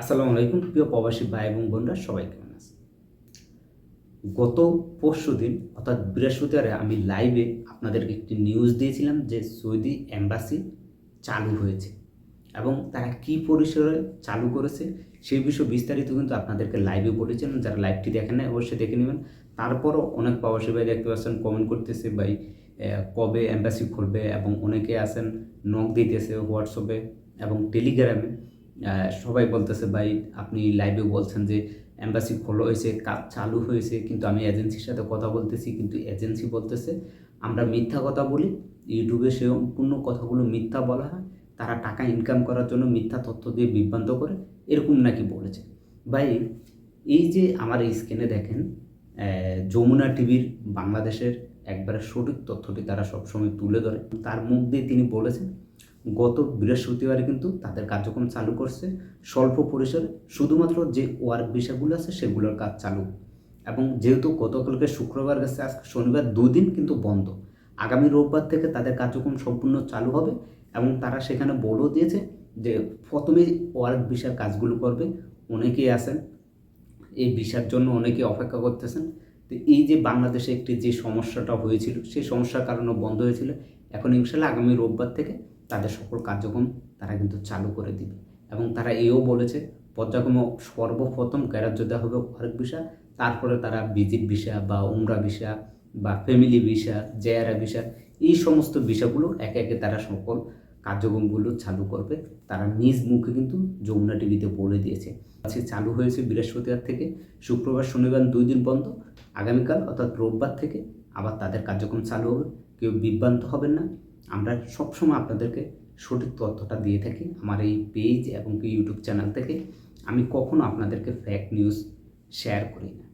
আসসালামু আলাইকুম, প্রিয় প্রবাসী ভাই এবং বোনরা, সবাই কেমন আছে গত পরশু দিন, অর্থাৎ বৃহস্পতিবারে আমি লাইভে আপনাদেরকে একটি নিউজ দিয়েছিলাম যে সৌদি অ্যাম্বাসি চালু হয়েছে এবং তারা কি পরিসরে চালু করেছে সেই বিষয়ে বিস্তারিত কিন্তু আপনাদেরকে লাইভে বলেছিলাম। যারা লাইভটি দেখেন না অবশ্যই দেখে নেবেন। তারপরও অনেক প্রবাসী ভাই দেখতে পাচ্ছেন কমেন্ট করতেছে ভাই কবে অ্যাম্বাসি খুলবে এবং অনেকে আছেন নখ দিতেছে হোয়াটসঅ্যাপে এবং টেলিগ্রামে। সবাই বলতেছে, ভাই, আপনি লাইভে বলছেন যে অ্যাম্বাসি খোলা হয়েছে, কাজ চালু হয়েছে, কিন্তু আমি এজেন্সির সাথে কথা বলতেছি, কিন্তু এজেন্সি বলতেছে, আমরা মিথ্যা কথা বলি, ইউটিউবে সে সম্পূর্ণ কথাগুলো মিথ্যা বলা হয়, তারা টাকা ইনকাম করার জন্য মিথ্যা তথ্য দিয়ে বিভ্রান্ত করে, এরকম নাকি বলেছে। ভাই, এই যে আমার এই স্ক্রিনে দেখেন যমুনা টিভির বাংলাদেশের একবারে সঠিক তথ্যটি তারা সবসময় তুলে ধরে, তার মুখ দিয়ে তিনি বলেছেন গত বৃহস্পতিবারে কিন্তু তাদের কার্যক্রম চালু করছে। স্বল্প পরিসরে শুধুমাত্র যে ওয়ার্ক বিষয়গুলো আছে সেগুলোর কাজ চালু। এবং যেহেতু গতকালকে শুক্রবার গেছে, আজকে শনিবার দুদিন কিন্তু বন্ধ। আগামী রোববার থেকে তাদের কার্যক্রম সম্পূর্ণ চালু হবে এবং তারা সেখানে বলেও দিয়েছে যে প্রথমে ওয়ার্ক বিষয়ের কাজগুলো করবে। অনেকেই আছেন, এই ভিসার জন্য অনেকে অপেক্ষা করতেছেন। তো এই যে বাংলাদেশে একটি যে সমস্যাটা হয়েছিল, সেই সমস্যার কারণে বন্ধ হয়েছিল। এখন ইনশাল্লাহ আগামী রোববার থেকে তাদের সকল কার্যক্রম তারা কিন্তু চালু করে দিবে। এবং তারা এও বলেছে, পর্যায়ক্রমে সর্বপ্রথম গ্যারাজ্য দেওয়া হবে ওয়ার্ক ভিসা তারপরে তারা ভিজিট ভিসা বা উমরা ভিসা বা ফ্যামিলি ভিসা জেয়ারা ভিসা এই সমস্ত ভিসাগুলো একে একে তারা সকল কার্যক্রমগুলো চালু করবে। তারা নিজ মুখে কিন্তু যমুনা টিভিতে বলে দিয়েছে। আজকে চালু হয়েছে বৃহস্পতিবার থেকে, শুক্রবার, শনিবার দুই দিন বন্ধ। আগামীকাল অর্থাৎ রোববার থেকে আবার তাদের কার্যক্রম চালু হবে। কেউ বিভ্রান্ত হবেন না। আমরা সবসময় আপনাদেরকে সঠিক তথ্যটা দিয়ে থাকি আমার এই পেজ এবং ইউটিউব চ্যানেল থেকে। আমি কখনো আপনাদেরকে ফ্যাক নিউজ শেয়ার করি না।